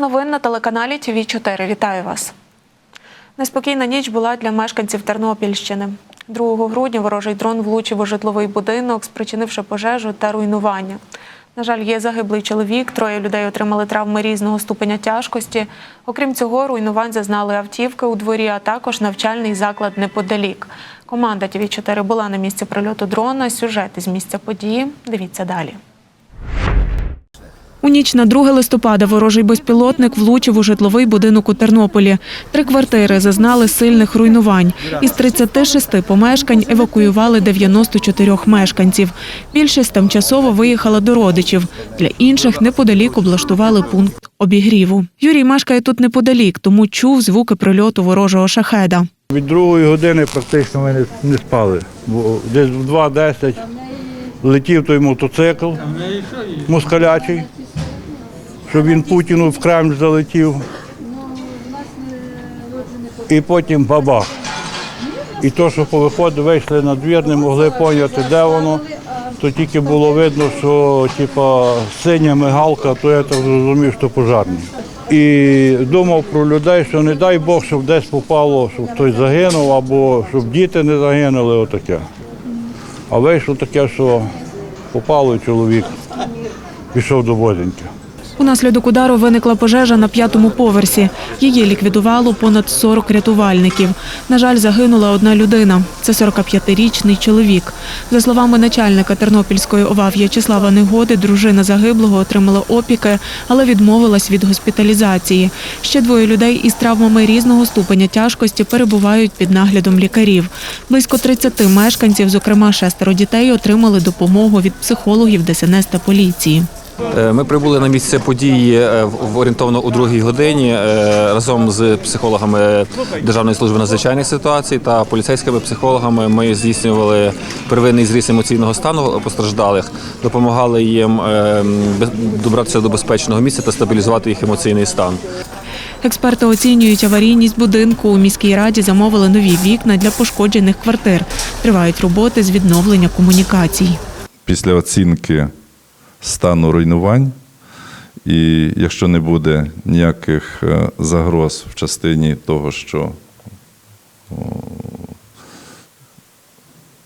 Новин на телеканалі ТВ 4 Вітаю вас. Неспокійна ніч була для мешканців Тернопільщини. 2 грудня ворожий дрон влучив у житловий будинок, спричинивши пожежу та руйнування. На жаль, є загиблий чоловік, троє людей отримали травми різного ступеня тяжкості. Окрім цього, руйнувань зазнали автівки у дворі, а також навчальний заклад неподалік. Команда ТВ 4 була на місці прильоту дрона. Сюжет із місця події. Дивіться далі. У ніч на 2 листопада ворожий безпілотник влучив у житловий будинок у Тернополі. Три квартири зазнали сильних руйнувань. Із 36 помешкань евакуювали 94 мешканців. Більшість тимчасово виїхала до родичів. Для інших неподалік облаштували пункт обігріву. Юрій мешкає тут неподалік, тому чув звуки прильоту ворожого шахеда. Від другої години практично ми не, спали. Десь в 2.10 летів той мотоцикл москалячий, щоб він Путіну в Кремль залетів. І потім бабах. І то, що по виходу вийшли на двір, не могли поняти, де воно. То тільки було видно, що типа, синя мигалка, то я так зрозумів, що пожарні. І думав про людей, що не дай Бог, щоб десь попало, щоб хтось загинув, або щоб діти не загинули, отаке. А вийшло таке, що попало і чоловік пішов до Боденьки. Унаслідок удару виникла пожежа на п'ятому поверсі. Її ліквідувало понад 40 рятувальників. На жаль, загинула одна людина. Це 45-річний чоловік. За словами начальника Тернопільської ОВА В'ячеслава Негоди, дружина загиблого отримала опіки, але відмовилась від госпіталізації. Ще двоє людей із травмами різного ступеня тяжкості перебувають під наглядом лікарів. Близько 30 мешканців, зокрема шестеро дітей, отримали допомогу від психологів ДСНС та поліції. Е, Ми прибули на місце події е, в- орієнтовно у другій годині е, разом з психологами Державної служби надзвичайних ситуацій та поліцейськими психологами. Ми здійснювали первинний зріз емоційного стану постраждалих, допомагали їм без- добратися до безпечного місця та стабілізувати їх емоційний стан. Експерти оцінюють аварійність будинку. У міській раді замовили нові вікна для пошкоджених квартир. Тривають роботи з відновлення комунікацій. після оцінки стану руйнувань, і якщо не буде ніяких е, загроз в частині того, що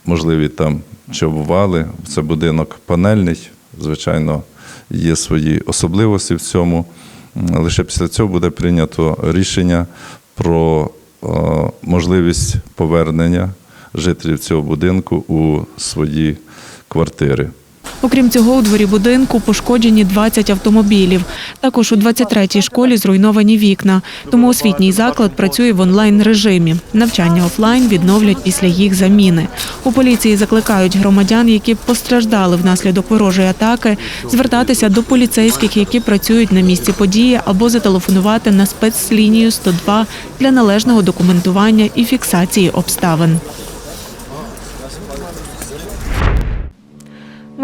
можливі там чи обвали, це будинок панельний, звичайно, є свої особливості в цьому. Лише після цього буде прийнято рішення про можливість повернення жителів цього будинку у свої квартири. Окрім цього, у дворі будинку пошкоджені 20 автомобілів. Також у 23-й школі зруйновані вікна. Тому освітній заклад працює в онлайн режимі. Навчання офлайн відновлять після їх заміни. У поліції закликають громадян, які постраждали внаслідок ворожої атаки, звертатися до поліцейських, які працюють на місці події, або зателефонувати на спецлінію 102 для належного документування і фіксації обставин.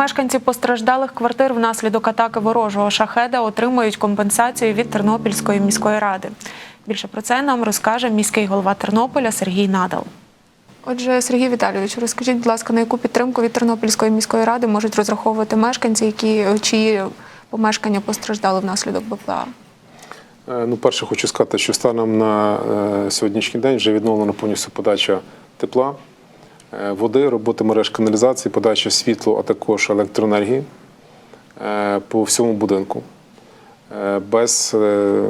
Мешканці постраждалих квартир внаслідок атаки ворожого шахеда отримують компенсацію від Тернопільської міської ради. Більше про це нам розкаже міський голова Тернополя Сергій Надал. Отже, Сергій Віталійович, розкажіть, будь ласка, на яку підтримку від Тернопільської міської ради можуть розраховувати мешканці, які чиї помешкання постраждали внаслідок БПЛА? Е, Ну, перше, хочу сказати, що станом на е, сьогоднішній день вже відновлена повністю подача тепла, води, роботи мереж каналізації, подача світлу, а також електроенергії е, по всьому будинку. Е, Без е,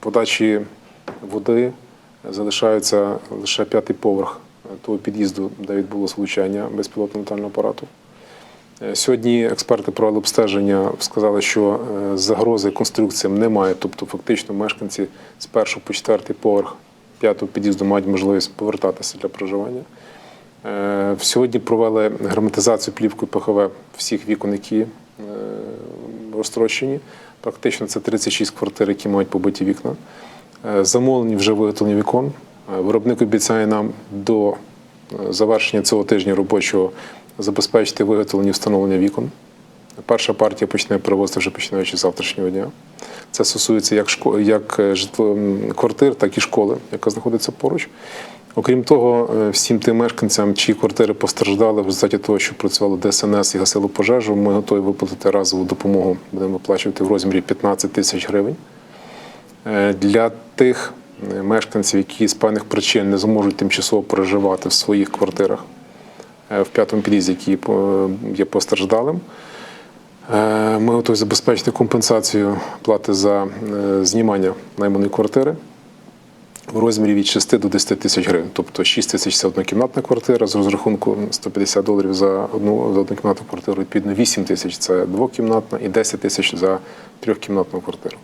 подачі води залишається лише п'ятий поверх е, того під'їзду, де відбулося влучання безпілотного літального апарату. Е, Сьогодні експерти провели обстеження, сказали, що е, загрози конструкціям немає, тобто фактично мешканці з першого по четвертий поверх п'ятого під'їзду мають можливість повертатися для проживання. Е, Сьогодні провели герметизацію плівкою ПХВ всіх вікон, які е, розтрощені. Практично це 36 квартир, які мають побиті вікна. Е, Замовлені вже виготовлені вікон. Виробник обіцяє нам до завершення цього тижня робочого забезпечити виготовлення встановлення вікон. Перша партія почне перевозити вже починаючи з завтрашнього дня. Це стосується як, шко... як е, житло... квартир, так і школи, яка знаходиться поруч. Окрім того, е, всім тим мешканцям, чиї квартири постраждали в результаті того, що працювало ДСНС і гасило пожежу, ми готові виплатити разову допомогу. Будемо виплачувати в розмірі 15 тисяч гривень. Е, Для тих мешканців, які з певних причин не зможуть тимчасово проживати в своїх квартирах в п'ятому під'їзді, по- є постраждалим, ми готові забезпечити компенсацію плати за е, знімання найманої квартири в розмірі від 6 до 10 тисяч гривень. Тобто 6 тисяч це однокімнатна квартира з розрахунку 150 доларів за одну за однокімнатну квартиру. Відповідно, 8 тисяч це двокімнатна і 10 тисяч за трьохкімнатну квартиру.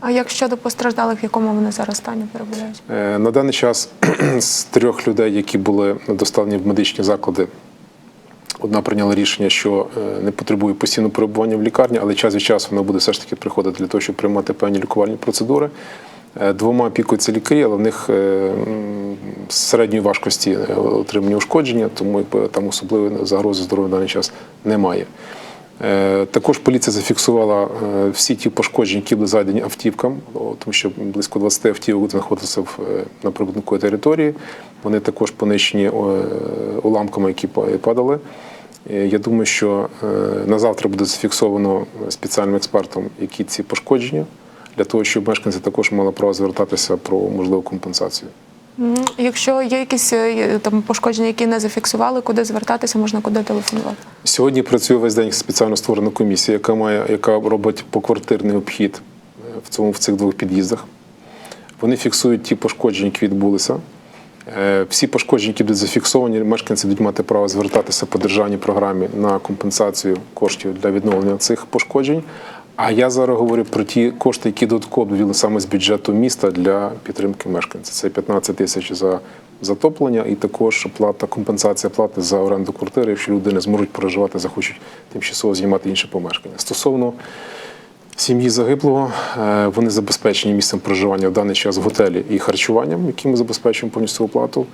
А як щодо постраждалих, в якому вони зараз стані перебувають? Е, На даний час з трьох людей, які були доставлені в медичні заклади, одна прийняла рішення, що е, не потребує постійного перебування в лікарні, але час від часу вона буде все ж таки приходити для того, щоб приймати певні лікувальні процедури. Е, Двома опікуються лікарі, але в них е, середньої важкості отримані ушкодження, тому якби, там особливої загрози здоров'я в даний час немає. Також поліція зафіксувала всі ті пошкодження, які були завдані автівкам, тому що близько 20 автівок знаходилися на прибудинковій території. Вони також понищені уламками, які падали. Е, Я думаю, що е, на завтра буде зафіксовано спеціальним експертом, які ці пошкодження, для того, щоб мешканці також мали право звертатися про можливу компенсацію. Якщо є якісь е, там пошкодження, які не зафіксували, куди звертатися, можна куди телефонувати? Сьогодні працює весь день спеціально створена комісія, яка має яка робить поквартирний обхід в цьому в цих двох під'їздах. Вони фіксують ті пошкодження, які відбулися. Е, Всі пошкодження, які будуть зафіксовані, мешканці будуть мати право звертатися по державній програмі на компенсацію коштів для відновлення цих пошкоджень. А я зараз говорю про ті кошти, які додатково довели саме з бюджету міста для підтримки мешканців. Це 15 тисяч за затоплення і також плата, компенсація плати за оренду квартири, якщо люди не зможуть проживати, захочуть тимчасово знімати інше помешкання. Стосовно сім'ї загиблого, е, вони забезпечені місцем проживання в даний час в готелі і харчуванням, яким ми забезпечуємо повністю оплату.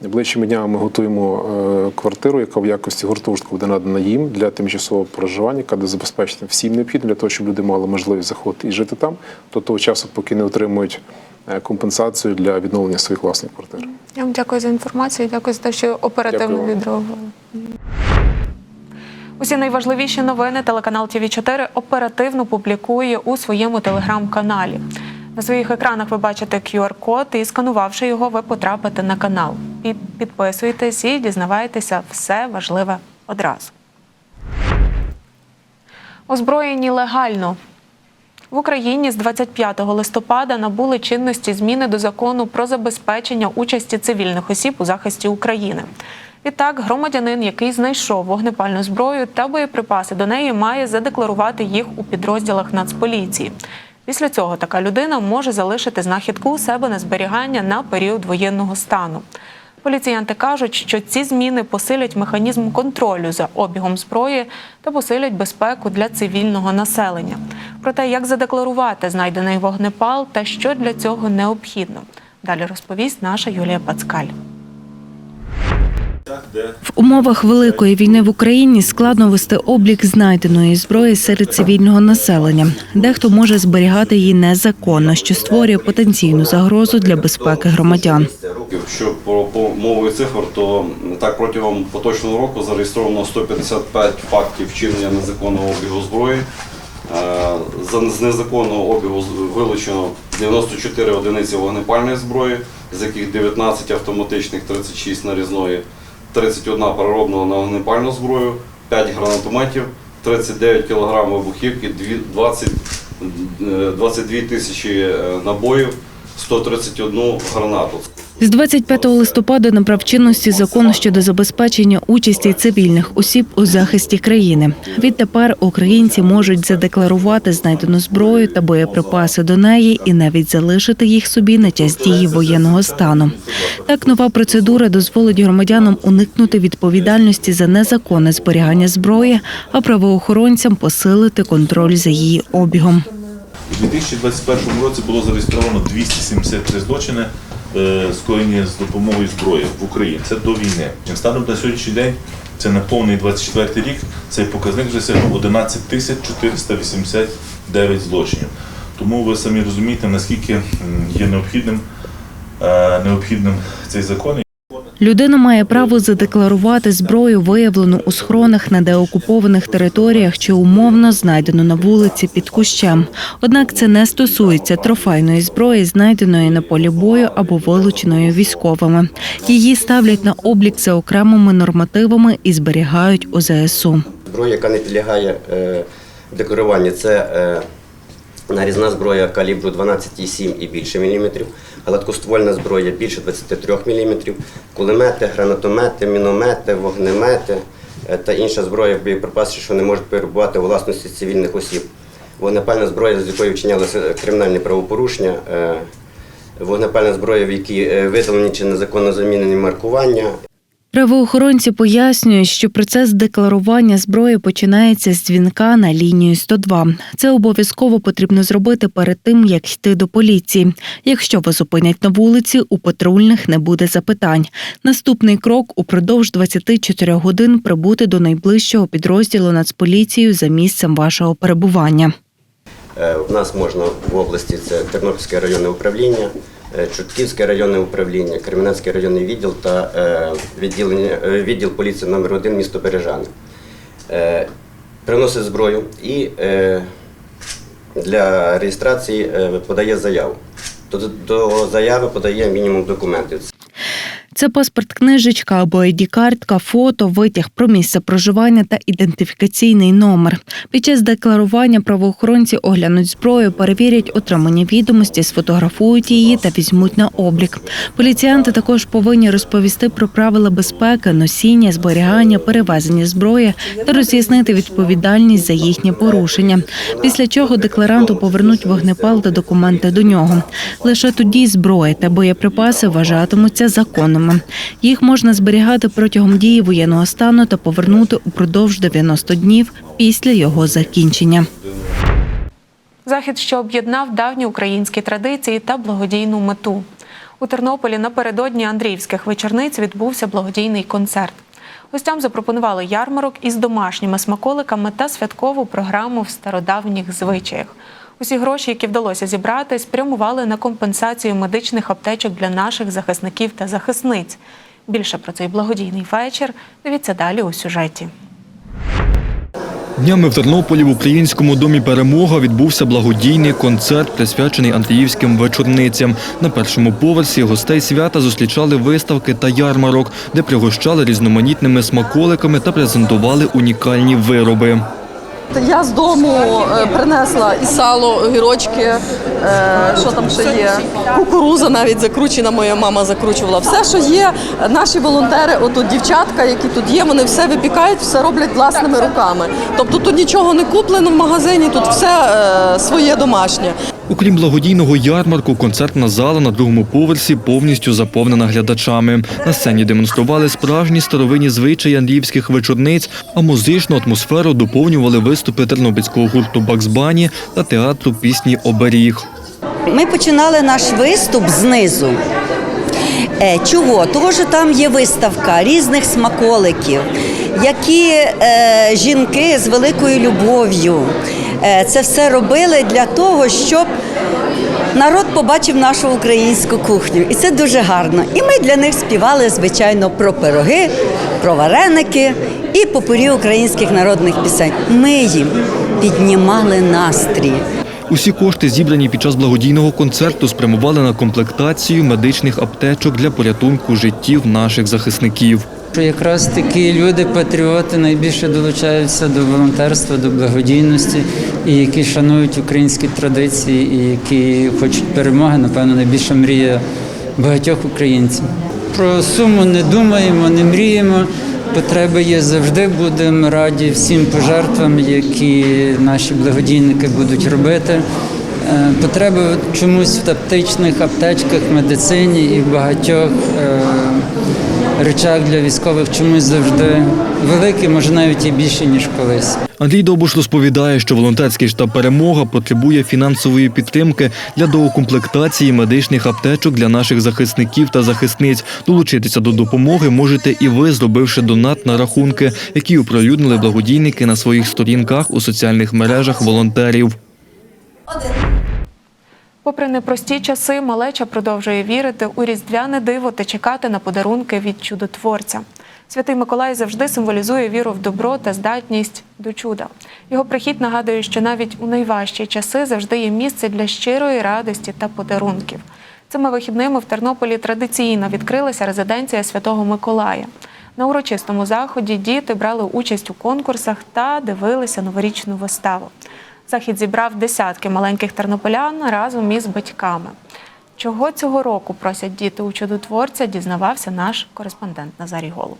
Ближчими днями ми готуємо е, квартиру, яка в якості гуртожитку буде надана їм для тимчасового проживання, яка буде забезпечена всім необхідним для того, щоб люди мали можливість заходити і жити там до того часу, поки не отримують е, компенсацію для відновлення своїх власних квартир. Я вам дякую за інформацію, дякую за те, що оперативно відреагували. Усі найважливіші новини телеканал ТВ 4 оперативно публікує у своєму телеграм-каналі. На своїх екранах ви бачите QR-код і сканувавши його, ви потрапите на канал. І підписуйтесь і дізнавайтеся все важливе одразу. Озброєні легально. В Україні з 25 листопада набули чинності зміни до закону про забезпечення участі цивільних осіб у захисті України. Відтак, громадянин, який знайшов вогнепальну зброю та боєприпаси до неї, має задекларувати їх у підрозділах Нацполіції. Після цього така людина може залишити знахідку у себе на зберігання на період воєнного стану. Поліціянти кажуть, що ці зміни посилять механізм контролю за обігом зброї та посилять безпеку для цивільного населення. Про те, як задекларувати знайдений вогнепал та що для цього необхідно. Далі розповість наша Юлія Пацкаль. В умовах великої війни в Україні складно вести облік знайденої зброї серед цивільного населення. Дехто може зберігати її незаконно, що створює потенційну загрозу для безпеки громадян. Що про по мовою цифр, то так протягом поточного року зареєстровано 155 фактів вчинення незаконного обігу зброї. Е, За з незаконного обігу вилучено 94 одиниці вогнепальної зброї, з яких 19 автоматичних, 36 нарізної, 31 перероблена на вогнепальну зброю, 5 гранатометів, 39 кг вибухівки, 20, е, 22 тисячі е, набоїв, 131 гранату. З 25 листопада набрав чинності закон щодо забезпечення участі цивільних осіб у захисті країни. Відтепер українці можуть задекларувати знайдену зброю та боєприпаси до неї і навіть залишити їх собі на час дії воєнного стану. Так, нова процедура дозволить громадянам уникнути відповідальності за незаконне зберігання зброї, а правоохоронцям посилити контроль за її обігом. У 2021 році було зареєстровано 273 злочини, скоєні з допомогою зброї в Україні. Це до війни. Станом на сьогоднішній день, це на повний 24 рік, цей показник вже сягнув 11 тисяч 489 злочинів. Тому ви самі розумієте, наскільки є необхідним е, необхідним цей закон. Людина має право задекларувати зброю, виявлену у схронах на деокупованих територіях чи умовно знайдену на вулиці під кущем. Однак це не стосується трофейної зброї, знайденої на полі бою або вилученої військовими. Її ставлять на облік за окремими нормативами і зберігають у ЗСУ. Зброя, яка не підлягає е, декларуванню, це е, нарізна зброя калібру 12,7 і більше міліметрів, гладкоствольна зброя більше 23 міліметрів, кулемети, гранатомети, міномети, вогнемети е, та інша зброя в боєприпаси, що не можуть перебувати у власності цивільних осіб. Вогнепальна зброя, з якою вчинялися кримінальні правопорушення, е, вогнепальна зброя, в якій е, видалені чи незаконно замінені маркування, Правоохоронці пояснюють, що процес декларування зброї починається з дзвінка на лінію 102. Це обов'язково потрібно зробити перед тим, як йти до поліції. Якщо вас зупинять на вулиці, у патрульних не буде запитань. Наступний крок упродовж 24 годин прибути до найближчого підрозділу Нацполіцією за місцем вашого перебування. Е, В нас можна в області це Тернопільське районне управління, е, Чутківське районне управління, Кременецький районний відділ та е, е, відділ поліції номер 1 місто Бережани. Приносить зброю і для реєстрації подає заяву. До заяви подає мінімум документів. Це паспорт, книжечка або ID-картка, фото, витяг про місце проживання та ідентифікаційний номер. Під час декларування правоохоронці оглянуть зброю, перевірять отримані відомості, сфотографують її та візьмуть на облік. Поліціянти також повинні розповісти про правила безпеки, носіння, зберігання, перевезення зброї та роз'яснити відповідальність за їхнє порушення. Після чого декларанту повернуть вогнепал та документи до нього. Лише тоді зброя та боєприпаси вважатимуться законними. Їх можна зберігати протягом дії воєнного стану та повернути упродовж 90 днів після його закінчення. Захід, що об'єднав давні українські традиції та благодійну мету. У Тернополі напередодні Андріївських вечорниць відбувся благодійний концерт. Гостям запропонували ярмарок із домашніми смаколиками та святкову програму в стародавніх звичаях. Усі гроші, які вдалося зібрати, спрямували на компенсацію медичних аптечок для наших захисників та захисниць. Більше про цей благодійний вечір дивіться далі у сюжеті. Днями в Тернополі в Українському домі Перемога відбувся благодійний концерт, присвячений Андріївським вечорницям. На першому поверсі гостей свята зустрічали виставки та ярмарок, де пригощали різноманітними смаколиками та презентували унікальні вироби. Я з дому е, принесла і сало, огірочки, е, що там ще є, кукуруза навіть закручена, моя мама закручувала. Все, що є, наші волонтери, отут дівчатка, які тут є, вони все випікають, все роблять власними руками. Тобто тут нічого не куплено в магазині, тут все е, своє домашнє. Окрім благодійного ярмарку, концертна зала на другому поверсі повністю заповнена глядачами. На сцені демонстрували справжні старовинні звичаї андріївських вечорниць, а музичну атмосферу доповнювали виступи тернопільського гурту Баксбані та театру пісні Оберіг. Ми починали наш виступ знизу. Е, Чого? Того, що там є виставка різних смаколиків, які е, жінки з великою любов'ю е, це все робили для того, щоб народ побачив нашу українську кухню. І це дуже гарно. І ми для них співали, звичайно, про пироги, про вареники і попурі українських народних пісень. Ми їм піднімали настрій. Усі кошти, зібрані під час благодійного концерту, спрямували на комплектацію медичних аптечок для порятунку життів наших захисників. Що якраз такі люди, патріоти, найбільше долучаються до волонтерства, до благодійності, і які шанують українські традиції, і які хочуть перемоги, напевно, найбільша мрія багатьох українців. Про суму не думаємо, не мріємо. Потреби є завжди. Будемо раді всім пожертвам, які наші благодійники будуть робити. Е, Потреби чомусь в аптечних аптечках, медицині і в багатьох е, речах для військових чомусь завжди великі, може навіть і більше, ніж колись. Андрій Довбуш розповідає, що волонтерський штаб перемога потребує фінансової підтримки для доукомплектації медичних аптечок для наших захисників та захисниць. Долучитися до допомоги можете і ви, зробивши донат на рахунки, які оприлюднили благодійники на своїх сторінках у соціальних мережах волонтерів. Попри непрості часи, малеча продовжує вірити у різдвяне диво та чекати на подарунки від чудотворця. Святий Миколай завжди символізує віру в добро та здатність до чуда. Його прихід нагадує, що навіть у найважчі часи завжди є місце для щирої радості та подарунків. Цими вихідними в Тернополі традиційно відкрилася резиденція Святого Миколая. На урочистому заході діти брали участь у конкурсах та дивилися новорічну виставу. Захід зібрав десятки маленьких тернополян разом із батьками. Чого цього року просять діти у чудотворця, дізнавався наш кореспондент Назарій Голуб.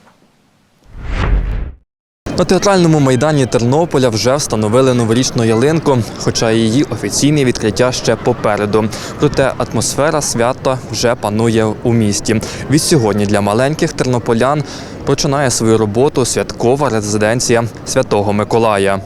На театральному майдані Тернополя вже встановили новорічну ялинку, хоча її офіційне відкриття ще попереду. Проте атмосфера свята вже панує у місті. Від сьогодні для маленьких тернополян починає свою роботу святкова резиденція Святого Миколая.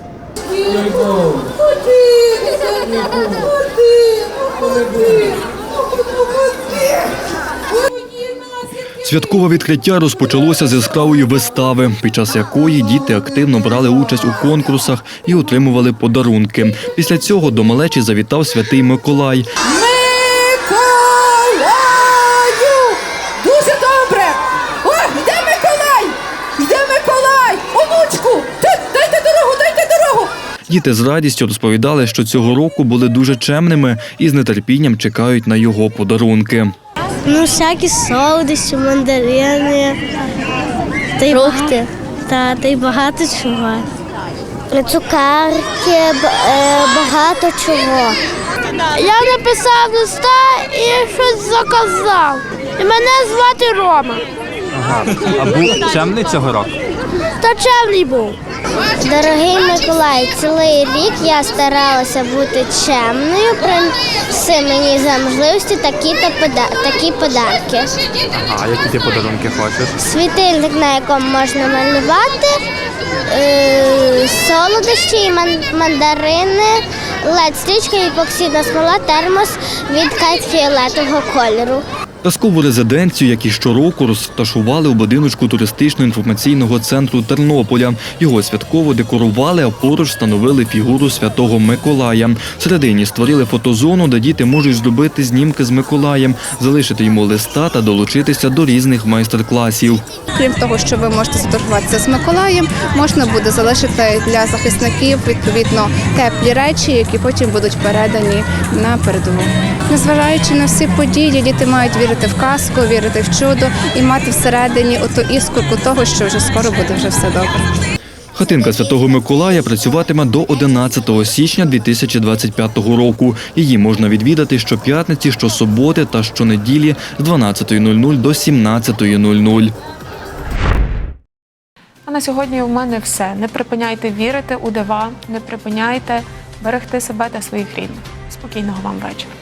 Святкове відкриття розпочалося з яскравої вистави, під час якої діти активно брали участь у конкурсах і отримували подарунки. Після цього до малечі завітав святий Миколай. Миколаю! Дуже добре! О, йде Миколай! Йде Миколай! Онучку! Дайте дорогу, дайте дорогу! Діти з радістю розповідали, що цього року були дуже чемними і з нетерпінням чекають на його подарунки. Ну, всякі солодощі, мандарини, та й фрукти. Та, та й багато чого. Цукерки, багато чого. Я написав листа і щось заказав. І мене звати Рома. Ага. А був чемний цього року? Та чемний був. Дорогий Миколай, цілий рік я старалася бути чемною, принеси мені за можливості такі та пода- такі подарки. А які ти подарунки хочеш? Світильник, на якому можна малювати, е, солодощі, і ман- мандарини, лед стрічка, епоксидна смола, термос від кайт фіолетового кольору. Казкову резиденцію, як і щороку, розташували у будиночку туристично-інформаційного центру Тернополя. Його святково декорували, а поруч встановили фігуру святого Миколая. Всередині створили фотозону, де діти можуть зробити знімки з Миколаєм, залишити йому листа та долучитися до різних майстер-класів. Крім того, що ви можете сфотографуватися з Миколаєм, можна буде залишити для захисників відповідно теплі речі, які потім будуть передані на передову. Незважаючи на всі події, діти мають вірити в казку, вірити в чудо і мати всередині оту іскорку того, що вже скоро буде вже все добре. Хатинка Святого Миколая працюватиме до 11 січня 2025 року. Її можна відвідати щоп'ятниці, щосуботи та щонеділі з 12.00 до 17.00. А на сьогодні у мене все. Не припиняйте вірити у дива, не припиняйте берегти себе та своїх рідних. Спокійного вам вечора.